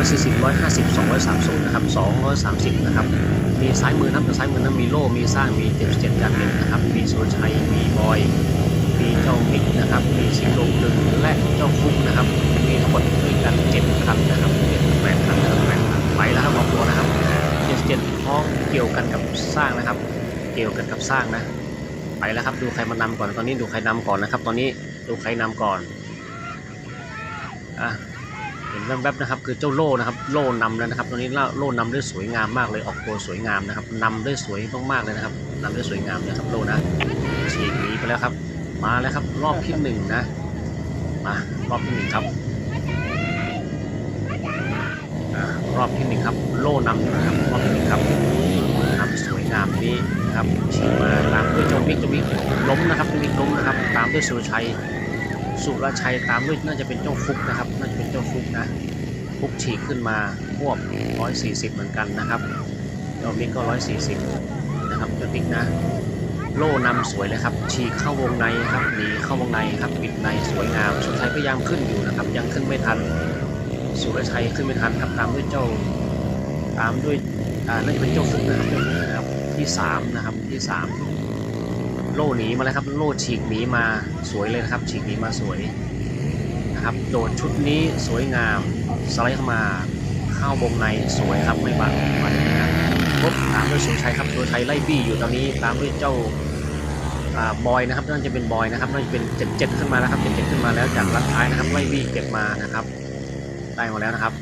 140 150 230 นะครับ 230 นะครับ มีซ้ายมือนะครับแต่ซ้ายมือนั้นมีโล่ มีสร้าง มี77การเด่นนะครับ มีสุรชัย มีบอย มีเจ้ามิกนะครับ มีสิงห์ลงดึงและเจ้าฟุกนะครับ มีทั้งหมดด้วยกันเจ็ดคันนะครับเจ็ดแปดคันนะครับแปดคันไปแล้วครับออกตัวนะครับเจ็ดเจ็ดพ้องเกี่ยวกันกับสร้างนะครับ เกี่ยวกันกับสร้างนะ ไปแล้วครับ ดูใครมานำก่อน ตอนนี้ดูใครนำก่อนนะครับ ตอนนี้ดูใครนำก่อน อะ เห็นแวบๆนะครับคือเจ้าโล่นะครับโล่นำแล้วนะครับตอนนี้โล่นำได้สวยงามมากเลยออกตัวสวยงามนะครับนำได้สวยมากๆเลยนะครับนำได้สวยงามนะครับโล่นะฉีกหนีไปแล้วครับ มาแล้วครับรอบที่หนึ่งนะมารอบที่หนึ่งครับอ่ารอบที่หนึ่งครับโล่นำอยู่นะครับรอบที่หนึ่งครับนะครับสวยงามนี้นะครับฉีกมาตามด้วยเจ้ามิกเจ้ามิกล้มนะครับเจ้ามิกล้มนะครับ ตามด้วยสุรชัย สุรชัยตามด้วยน่าจะเป็นเจ้าฟุกนะครับ น่าจะเป็นเจ้าฟุกนะฟุกฉีกขึ้นมาควบ 140 เหมือนกันนะครับเจ้ามิกก็ 140 นะครับเจ้ามิกนะโล่นำสวยเลยครับ ฉีกเข้าวงในครับหนีเข้าวงในครับปิดในสวยงามสุรชัยพยายามขึ้นอยู่นะครับ ยังขึ้นไม่ทัน สุรชัยขึ้นไม่ทันครับตามด้วยเจ้าตามด้วยอ่าน่าจะเป็นเจ้าฟุกนะครับนะครับที่สามนะครับที่สาม โล่หนีมาแล้วครับ โล่ฉีกหนีมาสวยเลยนะครับ ฉีกหนีมาสวยนะครับ โดดชุดนี้สวยงามสไลด์เข้ามาเข้าวงในสวยครับไม่บังมันนะครับปุ๊บตามด้วยสุรชัยครับสุรชัยไล่บี้อยู่ตอนนี้ตามด้วยเจ้าบอยนะครับน่าจะเป็นบอยนะครับน่าจะเป็นเจ็ดเจ็ดขึ้นมาแล้วครับเจ็ดเจ็ดขึ้นมาแล้วจากลัดท้ายนะครับไล่บี้เก็บมานะครับ ได้มาแล้วนะครับ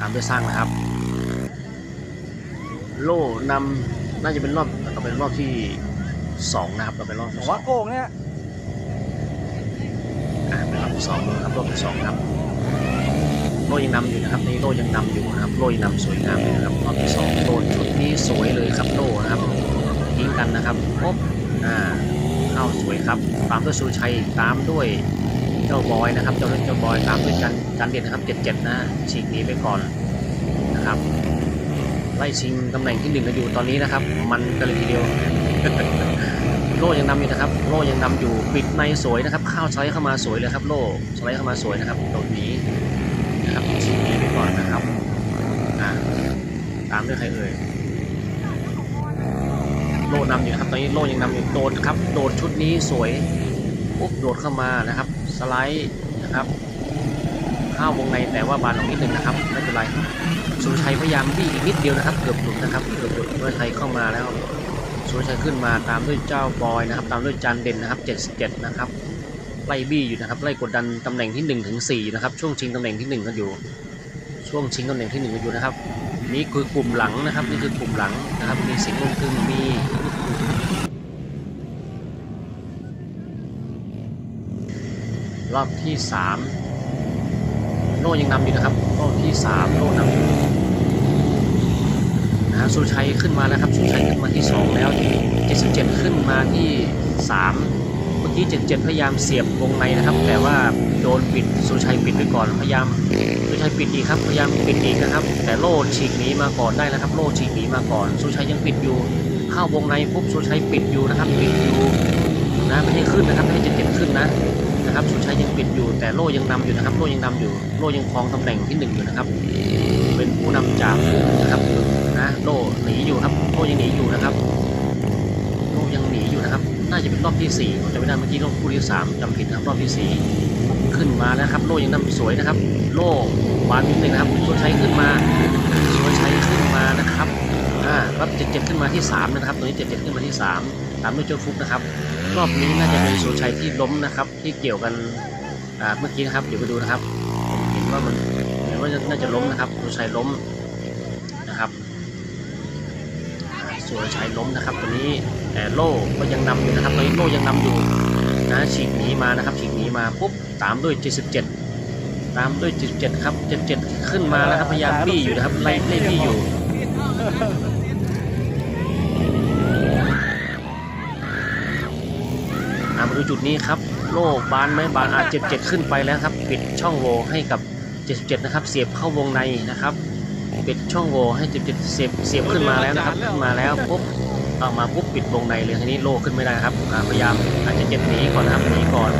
ตามด้วยสร้างนะครับ โล่นำน่าจะเป็นรอบต่อเป็นรอบที่ สองนะครับต่อเป็นรอบผที่มสอว่างโกงเนี่ยอ่าเป็นรอบที่สองนะครับรอบที่สองครับโล่ยังนำอยู่นะครับนี่โล่ยังนำอยู่นะครับโล่ยังนำสวยงามเลยนะครับรอบที่สองโล่ชุดนี้สวยเลยครับโล่นะครับทิ้งกันนะครับปุ๊บอ่าเข้าสวยครับตามด้วยสุรชัยตามด้วยเจ้าบอยนะครับเจ้าเล่นเจ้าบอยตามด้วยจันจันเด่นนะครับเจ็ดเจ็ดนะฉีกหนีไปก่อนนะครับ ไล่ชิงตำแหน่งที่หนึ่งกันอยู่ตอนนี้นะครับ มันกันเลยทีเดียว โล่ยังนำอยู่นะครับ โล่ยังนำอยู่ปิดในสวยนะครับ ข้าสไลด์เข้ามาสวยเลยครับ โล่สไลด์เข้ามาสวยนะครับโดดหนีนะครับฉีกหนีไปก่อนนะครับตามด้วยใครเอ่ยโล่นำอยู่นะครับตอนนี้โล่ยังนำอยู่โดดครับ โดดชุดนี้สวยปุ๊บโดดเข้ามานะครับ สไลด์นะครับ เข้าวงในแต่ว่าบานออกนิดหนึ่งนะครับไม่เป็นไรสุรชัยพยายามบี้อีกนิดเดียวนะครับ เกือบหลุดนะครับเกือบหลุดสุรชัยเข้ามาแล้วสุรชัยขึ้นมาตามด้วยเจ้าบอยนะครับ ตามด้วยจันเด่นนะครับ 77 นะครับไล่บี้อยู่นะครับไล่กดดันตำแหน่งที่1ถึง4นะครับช่วงชิงตำแหน่งที่ 1 กันอยู่ ช่วงชิงตำแหน่งที่1กันอยู่นะครับนี่คือกลุ่มหลังนะครับนี่คือกลุ่มหลังนะครับมีสิงห์ลงกึ่งมีรอบที่สาม โล่ยังนำอยู่นะครับรอบที่สามโล่นำอยู่นะฮะสุชัยขึ้นมาแล้วครับสุชัยขึ้นมาที่สองแล้ว77ขึ้นมาที่สามเมื่อกี้77พยายามเสียบวงในนะครับ แต่ว่าโดนปิดสุชัยปิดไปก่อนพยายามสุชัยปิดอีกครับพยายามปิดอีกนะครับ แต่โล่ฉีกหนีมาก่อนได้แล้วครับ โล่ฉีกหนีมาก่อนสุชัยยังปิดอยู่เข้าวงในปุ๊บสุชัยปิดอยู่นะครับปิดอยู่นะไม่ให้ขึ้นนะครับไม่ให้เจ็ดเจ็ดขึ้นนะ นะครับสุชัยยังปิดอยู่แต่โล่ยังนำอยู่นะครับ โล่ยังนำอยู่ โล่ยังครองตำแหน่งที่หนึ่งอยู่นะครับ เป็นผู้นำจากนะครับนะโล่หนีอยู่ครับ โล่ยังหนีอยู่นะครับ โล่ยังหนีอยู่นะครับ น่าจะเป็นรอบที่สี่ผมจำไม่ได้เมื่อกี้รอบคู่ที่สามจำผิดนะครับรอบที่สี่ขึ้นมาแล้วครับ โล่ยังนำสวยนะครับ โล่บานนิดนึงนะครับสุรชัยขึ้นมาสุรชัยขึ้นมานะครับอ่ารับเจ็ดเจ็ดขึ้นมาที่สามนะครับ ตัวนี้เจ็ดเจ็ดขึ้นมาที่สาม ตามด้วยเจ้าฟุกนะครับ รอบนี้น่าจะเป็นสุรชัยที่ล้มนะครับ ที่เกี่ยวกันเมื่อกี้นะครับ เดี๋ยวไปดูนะครับเห็นว่ามันเห็นว่าน่าจะล้มนะครับสุรชัยล้มนะครับอ่าสุรชัยล้มนะครับตัวนี้แต่โล่ก็ยังนำอยู่นะครับตอนนี้โล่ยังนำอยู่นะฉีกหนีมานะครับฉีกหนีมาปุ๊บตามด้วย 77 ตามด้วย 77 ครับ 77 ขึ้นมาแล้วครับพยายามบี้อยู่นะครับไล่ไล่บี้อยู่อ่ามา ดูจุดนี้ครับ โล่บานไม้บานอาจ77ขึ้นไปแล้วครับ ปิดช่องโหว่ให้กับ 77 นะครับ เสียบเข้าวงในนะครับ ปิดช่องโหว่ให้ 77 เสียบเสียบขึ้นมาแล้วนะครับขึ้นมาแล้วปุ๊บเอามาปุ๊บปิดวงในเลยทีนี้โล่ขึ้นไม่ได้ครับพยายามอาจจะเจ็บหนีก่อนนะครับหนีก่อน